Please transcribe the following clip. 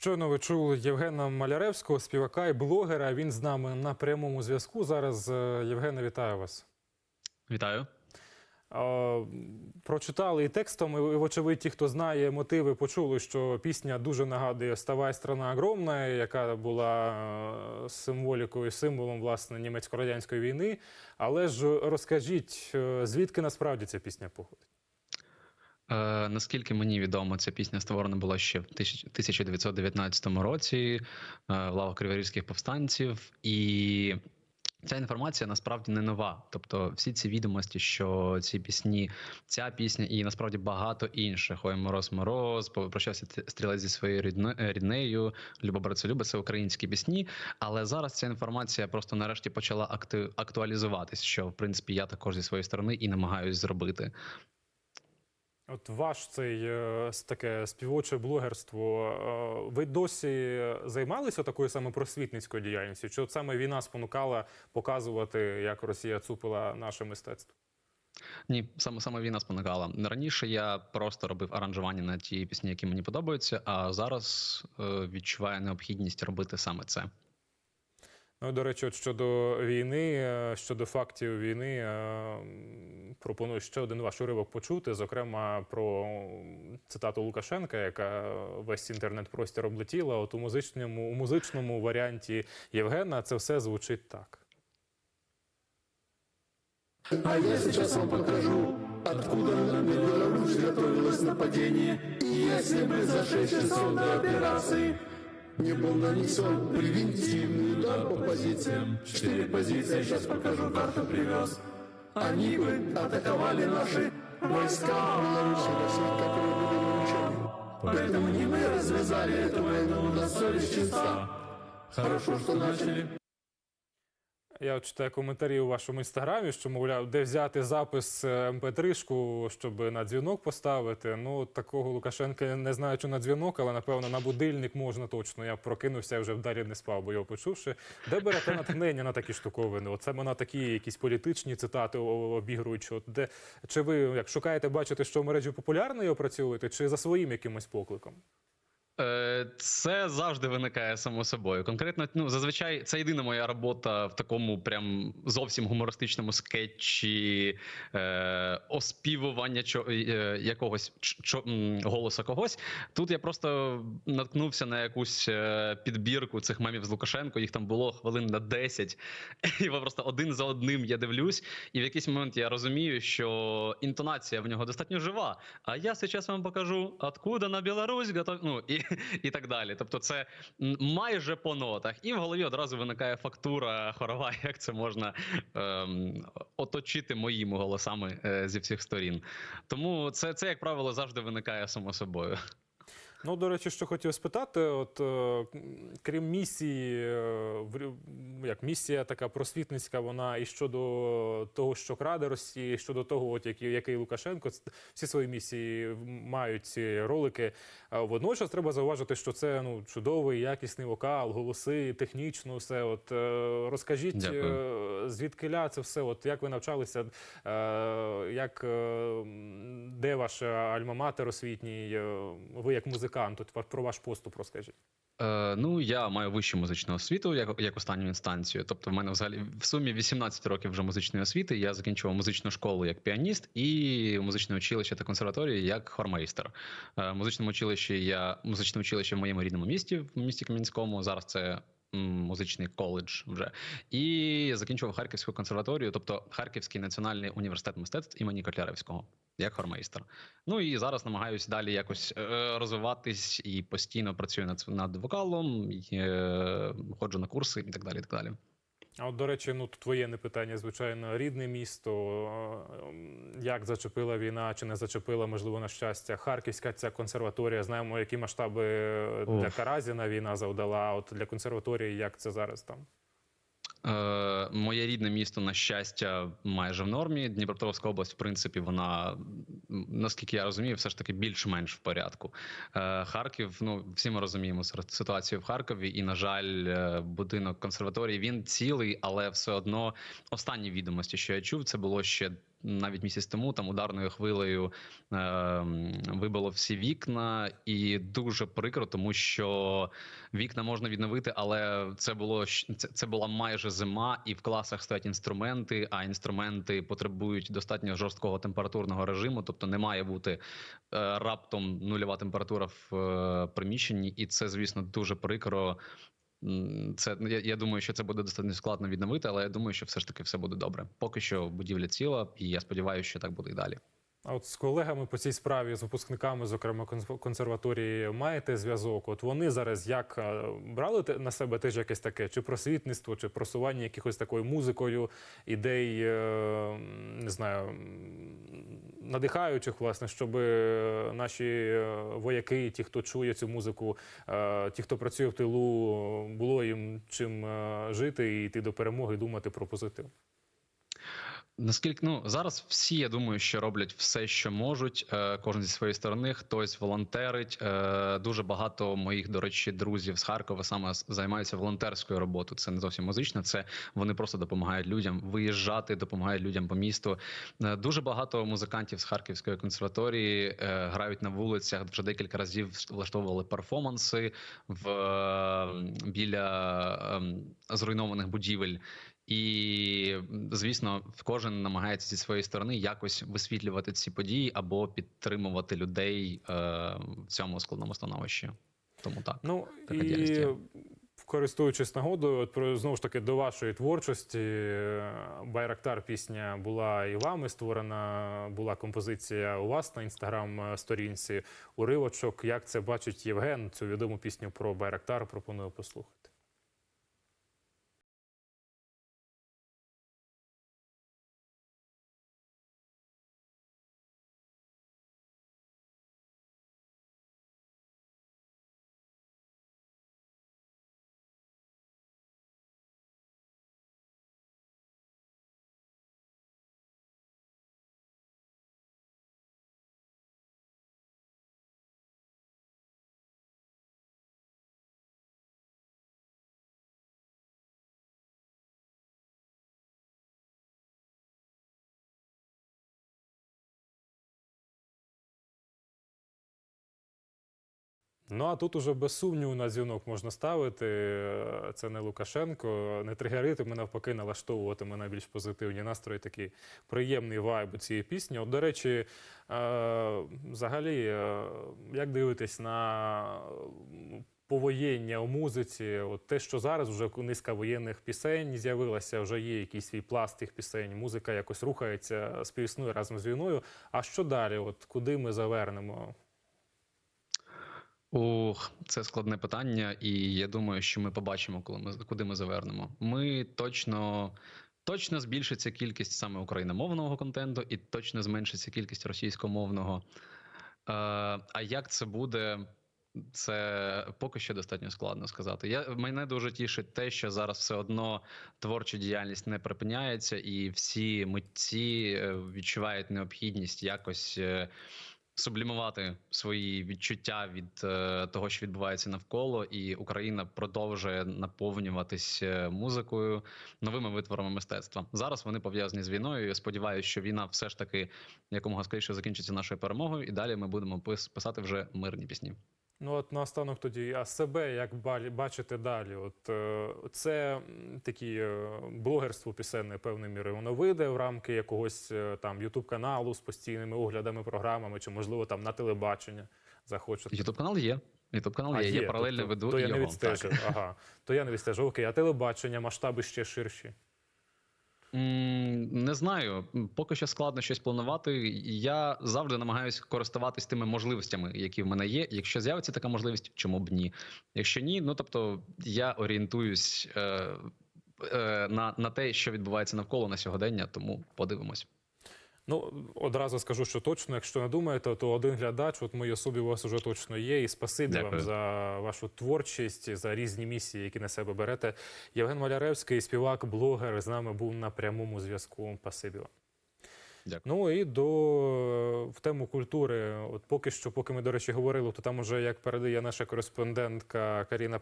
Щойно ви чули Євгена Маляревського, співака і блогера. Він з нами на прямому зв'язку. Зараз Е, Євгене, вітаю вас. Вітаю. Прочитали і текстом, і вочевидь, ті, хто знає мотиви, почули, що пісня дуже нагадує «Ставай, страна огромна», яка була е, символікою, символом власне німецько-радянської війни. Але ж розкажіть, е, звідки насправді ця пісня походить? Е, наскільки мені відомо, ця пісня створена була ще в тисяч- 1919 році е, в лавах криворізьких повстанців, і ця інформація насправді не нова. Тобто, всі ці відомості, що ці пісні, ця пісня і насправді багато інших. Ой, мороз, мороз, попрощався стрілець зі своєю е, ріднею, Люба братцелюбе, це українські пісні. Але зараз ця інформація просто нарешті почала актуалізуватись, що в принципі я також зі своєї сторони і намагаюсь зробити. От ваш цей е, таке співоче блогерство. е, Ви досі займалися такою саме просвітницькою діяльністю? Чи от саме війна спонукала показувати, як Росія цупила наше мистецтво? Ні, саме саме війна спонукала. Раніше я просто робив аранжування на ті пісні, які мені подобаються. А зараз е, відчуваю необхідність робити саме це. Ну, до речі, от щодо війни, е, щодо фактів війни, е, пропоную ще один ваш уривок почути, зокрема про цитату Лукашенка, яка весь інтернет-простір облетіла. От у музичному, у музичному варіанті Євгена це все звучить так. А я сейчас вам покажу, откуда на Беларусь готовилось нападение. И если бы за шесть часов до операции не был нанесен превентивный удар по позициям, четыре позиции, сейчас покажу, карту привез, они бы атаковали наши войска. Беларусь, Россия, которые были выручены. Поэтому не мы развязали эту войну, у нас совесть чиста. Хорошо, что начали. Я от читаю коментарі у вашому інстаграмі, що мовляв, де взяти запис МП3, щоб на дзвінок поставити. Ну такого Лукашенка не знаю, чи на дзвінок, але напевно на будильник можна точно. Я прокинувся і вже вдарі не спав, бо його почувши. Де берете натхнення на такі штуковини? От саме на такі якісь політичні цитати о- обігрують. Що де чи ви як шукаєте бачити, що в мережі популярно і опрацьовуєте, чи за своїм якимось покликом? Е, Це завжди виникає само собою. Конкретно, ну зазвичай це єдина моя робота в такому прям зовсім гумористичному скетчі е, оспівування чо, е, якогось чо, голоса когось. Тут я просто наткнувся на якусь е, підбірку цих мемів з Лукашенко. Їх там було хвилин на 10. І просто один за одним я дивлюсь, і в якийсь момент я розумію, що інтонація в нього достатньо жива. А я зараз вам покажу, откуда на Білорусь готов... ну, і, і так далі. Тобто, це майже по нотах. І в голові одразу виникає фактура хорова, як це можна ем, оточити моїми голосами е, зі всіх сторін. Тому це, це, як правило, завжди виникає само собою. Ну, до речі, що хотів спитати, от е, крім місії, е, в як місія така просвітницька, вона і щодо того, що краде Росія, і щодо того, от який, який Лукашенко, ц- всі свої місії мають ці ролики. А Водночас треба зауважити, що це ну чудовий, якісний вокал, голоси, технічно все. От е, розкажіть, Дякую. е, звідкиля це все? От як ви навчалися, е, як е, м, де ваш альма-матер освітній? е, Ви як музикант, от про ваш поступ розкажіть. Е, ну, я маю вищу музичну освіту, як, як останню інстанцію. Тобто, в мене взагалі в сумі 18 років вже музичної освіти. Я закінчував музичну школу як піаніст і музичне училище та консерваторію як хормейстер. Е, музичному училищі я музичне училище в моєму рідному місті, в місті Кам'янському. Зараз це музичний коледж вже. І закінчував Харківську консерваторію, тобто Харківський національний університет мистецтв імені Котляревського. Як хормейстер. Ну і зараз намагаюся далі якось е, розвиватись і постійно працюю над, над вокалом, і, е, ходжу на курси і так далі. І так далі. А от, до речі, ну твоє не питання, звичайно, рідне місто. е, Як зачепила війна, чи не зачепила, можливо, на щастя, Харківська ця консерваторія. Знаємо, які масштаби е, для. Каразіна війна завдала. А от для консерваторії, як це зараз там? Моє рідне місто, на щастя, майже в нормі. Дніпропетровська область, в принципі, вона наскільки я розумію, все ж таки більш-менш в порядку. Е, Харків, ну всі ми розуміємо ситуацію в Харкові, і на жаль, е, будинок консерваторії він цілий, але все одно останні відомості, що я чув, це було ще навіть місяць тому там ударною хвилею е, вибило всі вікна, і дуже прикро, тому що вікна можна відновити, але це було це, це була майже зима, і в класах стоять інструменти. А інструменти потребують достатньо жорсткого температурного режиму, тобто не має бути е, раптом нульова температура в е, приміщенні, і це, звісно, дуже прикро. Це ну, я, я думаю, що це буде достатньо складно відновити, але я думаю, що все ж таки все буде добре. Поки що будівля ціла, і я сподіваюся, що так буде і далі. А от з колегами по цій справі, з випускниками, зокрема конс- консерваторії, маєте зв'язок? От вони зараз як брали на себе теж якесь таке, чи просвітництво, чи просування якихось такою музикою, ідей, е, не знаю, надихаючих, власне, щоб е, наші е, вояки, ті, хто чує цю музику, ті, хто працює в тилу, було їм чим жити і йти до перемоги, думати про позитив. Наскільки ну зараз всі, я думаю, що роблять все, що можуть, е, кожен зі своєї сторони, хтось волонтерить. Е, дуже багато моїх, до речі, друзів з Харкова саме займаються волонтерською роботою. Це не зовсім музична, це вони просто допомагають людям виїжджати, допомагають людям по місту. Е, дуже багато музикантів з Харківської консерваторії грають на вулицях. Вже декілька разів влаштовували перформанси в біля ем, зруйнованих будівель. І звісно, кожен намагається зі своєї сторони якось висвітлювати ці події або підтримувати людей е, в цьому складному становищі. Тому так. Ну Така і діяльність користуючись нагодою, от про знову ж таки до вашої творчості, е, Байрактар пісня була і вами створена, була композиція у вас на інстаграм-сторінці. Уривочок. Як це бачить Євген? Цю відому пісню про Байрактар пропоную послухати. Ну а тут уже без сумніву на дзвінок можна ставити. Е, Це не Лукашенко, не тригеритиме, навпаки, налаштовуватиме на більш позитивні настрої, такий приємний вайб у цієї пісні. От, до речі, е, взагалі, е, як дивитесь на повоєння у музиці? От те, що зараз вже низка воєнних пісень з'явилася, вже є якийсь свій пласт тих пісень, музика якось рухається, співіснує разом з війною. А що далі? От куди ми завернемо? Ух, це складне питання, і я думаю, що ми побачимо, коли ми куди ми завернемо. Ми точно. Точно збільшиться кількість саме україномовного контенту, і точно зменшиться кількість російськомовного. Е, а як це буде, це поки що достатньо складно сказати. Я, мене дуже тішить те, що зараз все одно творча діяльність не припиняється, і всі митці е, відчувають необхідність якось. Сублімувати свої відчуття від е, того, що відбувається навколо, і Україна продовжує наповнюватись е, музикою, новими витворами мистецтва. Зараз вони пов'язані з війною. Я сподіваюся, що війна все ж таки якомога скоріше закінчиться нашою перемогою, і далі ми будемо пис- писати вже мирні пісні. Ну, от наостанок тоді, а себе як бачите далі? От е, це такі е, блогерство пісенне певною мірою воно вийде в рамки якогось е, там Ютуб каналу з постійними оглядами, програмами, чи можливо там на телебачення захочете. Ютуб канал є. Ютуб канал А є. Я паралельно тобто, веду то і я його. не так. Ага, то я не відстежив. Окей, а телебачення, масштаби ще ширші. Не знаю, поки що складно щось планувати. Я завжди намагаюся користуватись тими можливостями, які в мене є. Якщо з'явиться така можливість, чому б ні? Якщо ні, ну тобто я орієнтуюсь е, е, на, на те, що відбувається навколо на сьогодення, тому подивимось. Ну, одразу скажу, що точно, якщо не думаєте, то один глядач, от моїй особі у вас уже точно є. І спасибі вам за вашу творчість, за різні місії, які на себе берете. Євген Маляревський, співак, блогер, з нами був на прямому зв'язку. Спасибі вам. Дякую. Ну і до в тему культури. От поки що, поки ми, до речі, говорили, то там уже як передає наша кореспондентка Каріна